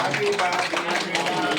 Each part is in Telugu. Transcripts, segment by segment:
Happy birthday.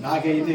నాకైతే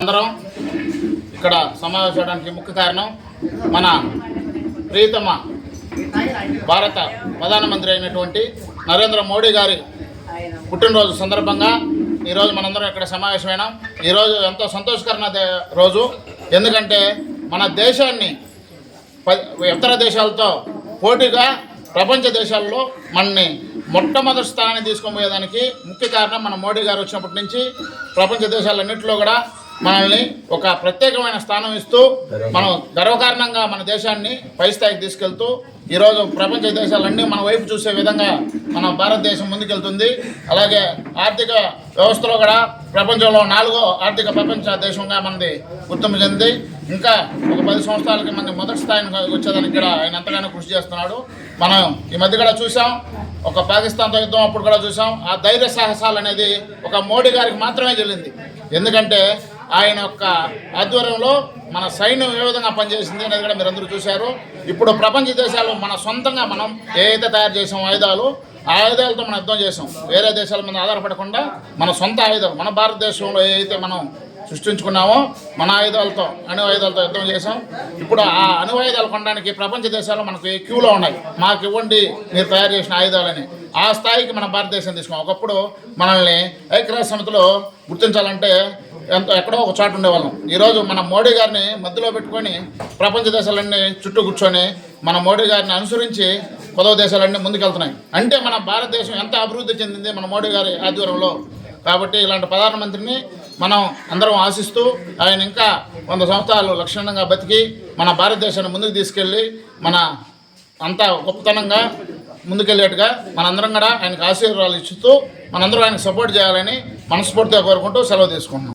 అందరం ఇక్కడ సమావేశడానికి ముఖ్య కారణం మన ప్రీతమ భారత ప్రధానమంత్రి అయినటువంటి నరేంద్ర మోడీ గారి పుట్టినరోజు సందర్భంగా ఈరోజు మనందరం ఇక్కడ సమావేశమైనాం. ఈరోజు ఎంతో సంతోషకరమైన దే- రోజు. ఎందుకంటే మన దేశాన్ని ప- ఇతర దేశాలతో పోటీగా ప్రపంచ దేశాల్లో మనని మొట్టమొదటి స్థానాన్ని తీసుకుపోయేదానికి ముఖ్య కారణం మన మోడీ గారు వచ్చినప్పటి నుంచి ప్రపంచ దేశాలన్నింటిలో కూడా మనల్ని ఒక ప్రత్యేకమైన స్థానం ఇస్తూ మనం గర్వకారణంగా మన దేశాన్ని పై స్థాయికి తీసుకెళ్తూ ఈరోజు ప్రపంచ దేశాలన్నీ మన వైపు చూసే విధంగా మన భారతదేశం ముందుకెళ్తుంది. అలాగే ఆర్థిక వ్యవస్థలో కూడా ప్రపంచంలో నాలుగో ఆర్థిక ప్రపంచ దేశంగా మనది గుర్తింపు చెంది. ఇంకా ఒక పది సంవత్సరాలకి మనకి మొదటి స్థాయికి వచ్చేదానికి కూడా ఆయన ఎంతగానో కృషి చేస్తున్నాడు. మనం ఈ మధ్య కూడా చూసాం ఒక పాకిస్తాన్తో యుద్ధం అప్పుడు కూడా చూసాం. ఆ ధైర్య సాహసాలు అనేది ఒక మోడీ గారికి మాత్రమే చెల్లింది. ఎందుకంటే ఆయన యొక్క ఆధ్వర్యంలో మన సైన్యం ఏ విధంగా పనిచేసింది అనేది కూడా మీరందరూ చూశారు. ఇప్పుడు ప్రపంచ దేశాలు మన సొంతంగా మనం ఏదైతే తయారు చేసాం ఆయుధాలు ఆ ఆయుధాలతో మనం యుద్ధం చేసాం. వేరే దేశాల మీద ఆధారపడకుండా మన సొంత ఆయుధాలు మన భారతదేశంలో ఏదైతే మనం సృష్టించుకున్నామో మన ఆయుధాలతో అణు ఆయుధాలతో యుద్ధం చేసాం. ఇప్పుడు ఆ అణు ఆయుధాలు కొనడానికి ప్రపంచ దేశాలు మనకు క్యూలో ఉన్నాయి? మాకు ఇవ్వండి మీరు తయారు చేసిన ఆయుధాలని. ఆ స్థాయికి మన భారతదేశం తీసుకున్నాం. ఒకప్పుడు మనల్ని ఐక్యరాజ్య సమితిలో గుర్తించాలంటే ఎంత ఎక్కడో ఒక చోట ఉండేవాళ్ళం. ఈరోజు మన మోడీ గారిని మధ్యలో పెట్టుకొని ప్రపంచ దేశాలన్నీ చుట్టూ కూర్చొని మన మోడీ గారిని అనుసరించి పదవ దేశాలన్నీ ముందుకెళ్తున్నాయి. అంటే మన భారతదేశం ఎంత అభివృద్ధి చెందింది మన మోడీ గారి ఆధ్వర్యంలో. కాబట్టి ఇలాంటి ప్రధానమంత్రిని మనం అందరం ఆశిస్తూ ఆయన ఇంకా వంద సంవత్సరాలు లక్షణంగా బతికి మన భారతదేశాన్ని ముందుకు తీసుకెళ్ళి మన అంతా గొప్పతనంగా ముందుకెళ్ళేట్టుగా మనందరం కూడా ఆయనకు ఆశీర్వాదాలు ఇస్తూ మనందరం ఆయనకు సపోర్ట్ చేయాలని మనస్ఫూర్తిగా కోరుకుంటూ సెలవు తీసుకుంటున్నాం.